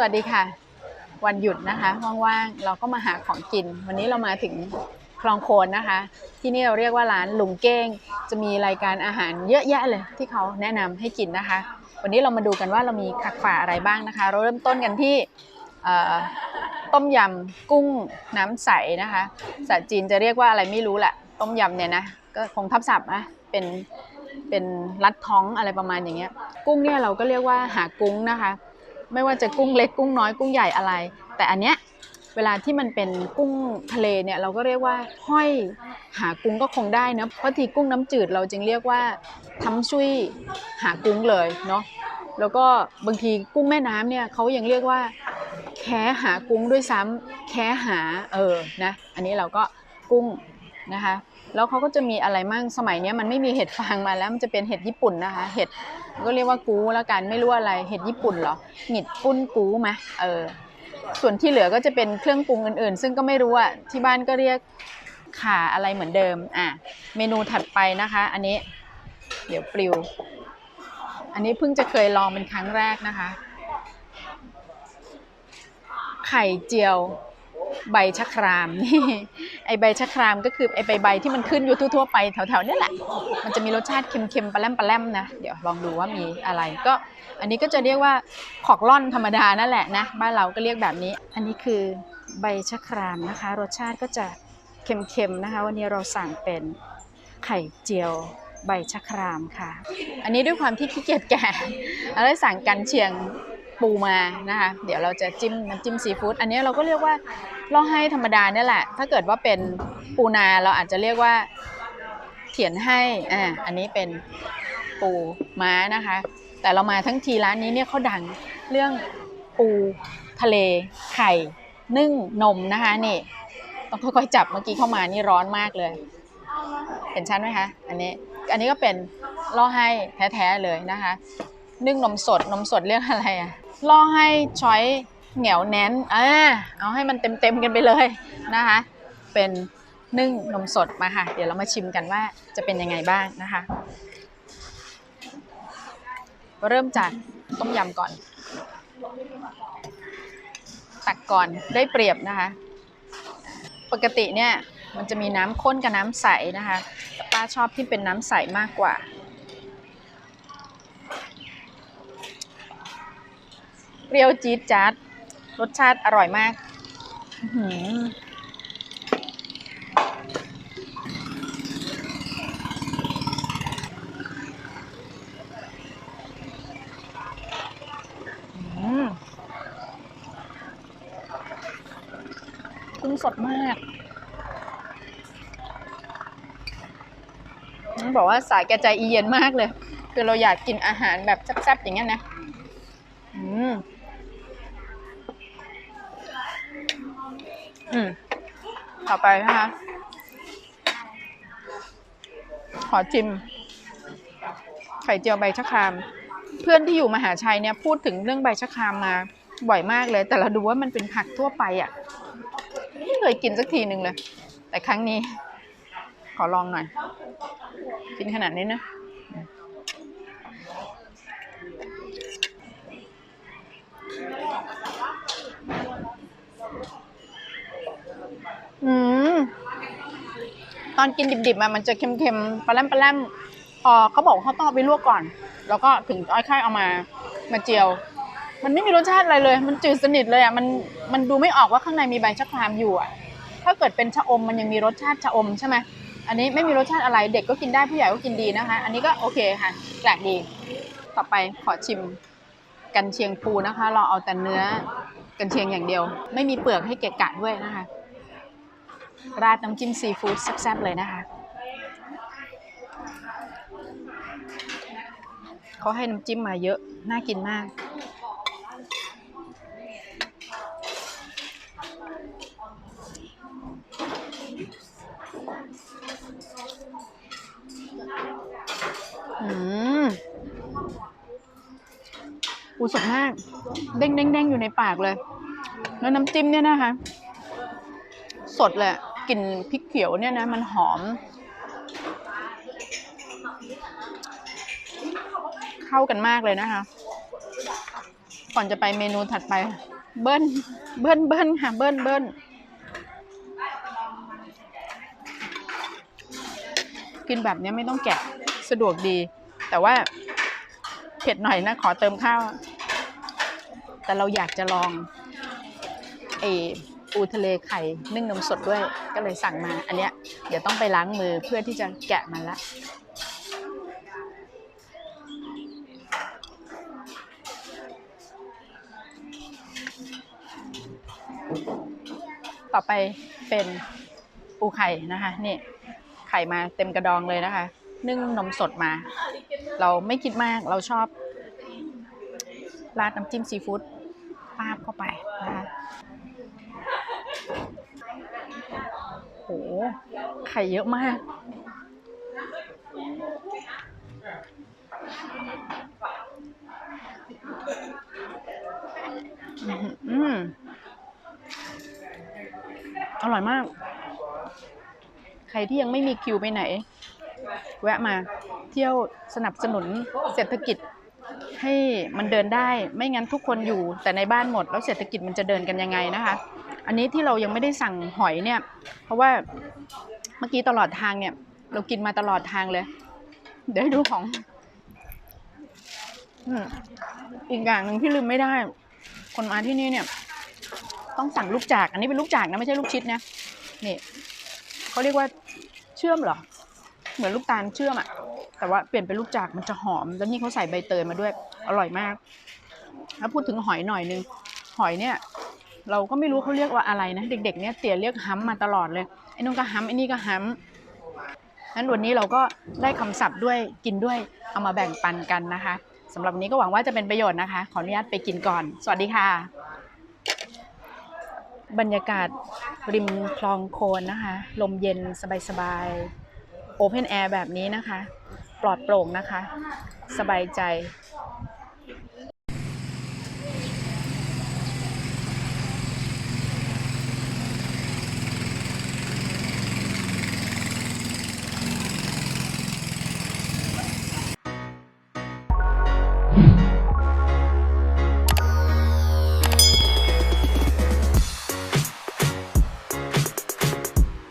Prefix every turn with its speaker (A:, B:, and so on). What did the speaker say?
A: สวัสดีค่ะ วันหยุดนะคะว่างๆเราก็มาหาของกิน วันนี้เรามาถึงคลองโคนนะคะ ที่นี่เราเรียกว่าร้านลุงเก้ง จะมีรายการอาหารเยอะแยะเลยที่เขาแนะนำให้กินนะคะ วันนี้เรามาดูกันว่าเรามีขักฝาอะไรบ้างนะคะ เราเริ่มต้นกันที่ต้มยำกุ้งน้ำใสนะคะภาษาจีนจะเรียกว่าอะไรไม่รู้แหละต้มยำเนี่ยนะก็คงทับศัพท์นะเป็นเป็นรัดท้องอะไรประมาณอย่างเงี้ย กุ้งเนี่ยเราก็เรียกว่าหากุ้งนะคะ ไม่ว่าจะกุ้งเล็กกุ้งน้อยกุ้งใหญ่อะไร แต่อันเนี้ยเวลาที่มันเป็นกุ้งทะเลเนี่ยเราก็เรียกว่าห้อยหากุ้งก็คงได้เนอะเพราะทีกุ้งน้ำจืดเราจึงเรียกว่าทำชุยหากุ้งเลยเนาะแล้วก็บางทีกุ้งแม่น้ำเนี่ยเขายังเรียกว่า แคหากุ้งด้วยซ้ำแคหาเออนะอันนี้เราก็กุ้งนะคะ แล้วเขาก็จะมีอะไรมั่งสมัยนี้มันไม่มีเห็ดฟางมาแล้วมันจะเป็นเห็ดญี่ปุ่นนะคะ เห็ดก็เรียกว่ากูแล้วกันไม่รู้อะไรเห็ดญี่ปุ่นเหรอหงิดปุ้นกูไหมเออส่วนที่เหลือก็จะเป็นเครื่องปรุงอื่นๆ ซึ่งก็ไม่รู้อะที่บ้านก็เรียกขาอะไรเหมือนเดิมอะเมนูถัดไปนะคะ อันนี้ เดี๋ยวปลิว อันนี้เพิ่งจะเคยลองเป็นครั้งแรกนะคะ ไข่เจียว ใบชะครามนี่ ไอใบชะครามก็คือไอใบใบที่มันขึ้นอยู่ทั่วๆไปแถวๆนี่แหละ มันจะมีรสชาติเค็มๆปลาแรมปลาแรมนะ เดี๋ยวลองดูว่ามีอะไรก็ อันนี้ก็จะเรียกว่าขอกล่อนธรรมดานั่นแหละนะ บ้านเราก็เรียกแบบนี้ อันนี้คือใบชะครามนะคะ รสชาติก็จะเค็มๆนะคะ วันนี้เราสั่งเป็นไข่เจียวใบชะครามค่ะ อันนี้ด้วยความที่ขี้เกียจแกะเราได้สั่งกันเชียง ปูมานะคะ เดี๋ยวเราจะจิ้มน้ำจิ้มซีฟู้ดอันนี้เราก็เรียกว่าล่อให้ธรรมดาเนี่ยแหละ ถ้าเกิดว่าเป็นปูนาเราอาจจะเรียกว่าเขียนให้อ่าอันนี้เป็นปูม้านะคะ แต่เรามาทั้งทีร้านนี้เนี่ยเขาดังเรื่องปูทะเลไข่นึ่งนมนะคะนี่ต้องค่อยๆจับเมื่อกี้เข้ามานี่ร้อนมากเลย เห็นชัดไหมคะ อันนี้อันนี้ก็เป็นล่อให้แท้ๆเลยนะคะ นึ่งนมสดนมสดเรียกอะไรอะ ล่อให้ช้อยเหนียวแน่นอ่าเอาให้มันเต็มๆกันไปเลยนะคะ เป็นนึ่งนมสดมาค่ะ เดี๋ยวเรามาชิมกันว่าจะเป็นยังไงบ้างนะคะ เริ่มจากต้มยำก่อน ตักก่อนได้เปรียบนะคะ ปกติเนี่ยมันจะมีน้ำข้นกับน้ำใสนะคะแต่ป้าชอบที่เป็นน้ำใสมากกว่า เปรี้ยวจี๊ดจ๊าดรสชาติอร่อยมากอื้อหืออืมกุ้งสดมากต้องบอกว่าสายแกใจอีเย็นมากเลย คือเราอยากกินอาหารแบบแซ่บๆอย่างเงี้ยนะ อืม อืม ต่อไปนะคะ ขอชิม ไข่เจียวใบชะคราม เพื่อนที่อยู่มหาชัยเนี่ยพูดถึงเรื่องใบชะครามมาบ่อยมากเลย แต่เราดูว่ามันเป็นผักทั่วไปอะ่ะ ไม่เคยกินสักทีหนึ่งเลย แต่ครั้งนี้ ขอลองหน่อย กินขนาดนี้นะ อืม ตอนกินดิบๆมามันจะเค็มๆปลาแรมปลาแรมพอเขาบอกเขาต้องเอาไปลวกก่อน แล้วก็ถึงอ้อยค่ายเอามามาเจียว มันไม่มีรสชาติอะไรเลย มันจืดสนิทเลยอะมันมันดูไม่ออกว่าข้างในมีใบชะครามอยู่อะถ้าเกิดเป็นชะอมมันยังมีรสชาติชะอมใช่ไหมอันนี้ไม่มีรสชาติอะไรเด็กก็กินได้ผู้ใหญ่ก็กินดีนะคะ อันนี้ก็โอเคค่ะแปลกดี ต่อไปขอชิมกันเชียงปูนะคะ เราเอาแต่เนื้อกันเชียงอย่างเดียว ไม่มีเปลือกให้เกะกะด้วยนะคะ ราดน้ำจิ้มซีฟู้ดแซ่บๆเลยนะคะเขาให้น้ำจิ้มมาเยอะ น่ากินมาก อืมอูสดมาก เด้งเด้งเด้งอยู่ในปากเลย แล้วน้ำจิ้มเนี่ยนะคะ สดเลยอะ กลิ่นพริกเขียวเนี่ยนะมันหอม เข้ากันมากเลยนะคะ ก่อนจะไปเมนูถัดไป เบิ้ลเบิ้ลเบิ้ลค่ะเบิ้ลเบิ้ลกินแบบเนี้ยไม่ต้องแกะสะดวกดี แต่ว่าเผ็ดหน่อยนะ ขอเติมข้าว แต่เราอยากจะลองไอ ปูทะเลไข่นึ่งนมสดด้วย ก็เลยสั่งมา อันเนี้ยเดี๋ยวต้องไปล้างมือเพื่อที่จะแกะมันละต่อไปเป็นปูไข่นะคะนี่ไข่มาเต็มกระดองเลยนะคะ นึ่งนมสดมา เราไม่คิดมากเราชอบ ราดน้ำจิ้มซีฟู้ดปาบเข้าไปนะคะโห ไข่เยอะมาก อื้อมอร่อยมาก ใครที่ยังไม่มีคิวไปไหน แวะมาเที่ยวสนับสนุนเศรษฐกิจให้มันเดินได้ ไม่งั้นทุกคนอยู่แต่ในบ้านหมด แล้วเศรษฐกิจมันจะเดินกันยังไงนะคะ อันนี้ที่เรายังไม่ได้สั่งหอยเนี่ย เพราะว่าเมื่อกี้ตลอดทางเนี่ย เรากินมาตลอดทางเลย เดี๋ยวให้ดูของอีกอย่างหนึ่งที่ลืมไม่ได้ คนมาที่นี่เนี่ย ต้องสั่งลูกจาก อันนี้เป็นลูกจากนะไม่ใช่ลูกชิดนะนี่เขาเรียกว่าเชื่อมเหรอ เหมือนลูกตาลเชื่อมอะแต่ว่าเปลี่ยนเป็นลูกจากมันจะหอม แล้วนี่เขาใส่ใบเตยมาด้วย อร่อยมากแล้วพูดถึงหอยหน่อยนึงหอยเนี่ย เราก็ไม่รู้เขาเรียกว่าอะไรนะ เด็ก ๆ เนี่ยเตี๋ยเรียกฮัมมาตลอดเลยไอ้นู่นก็ฮัมไอ้นี่ก็ฮัมนั้นวันนี้เราก็ได้คำศัพท์ด้วยกินด้วยเอามาแบ่งปันกันนะคะสำหรับวันนี้ก็หวังว่าจะเป็นประโยชน์นะคะ ขออนุญาตไปกินก่อน สวัสดีค่ะ บรรยากาศริมคลองโคนนะคะ ลมเย็นสบายๆโอเพนแอร์แบบนี้นะคะ ปลอดโปร่งนะคะ สบายใจ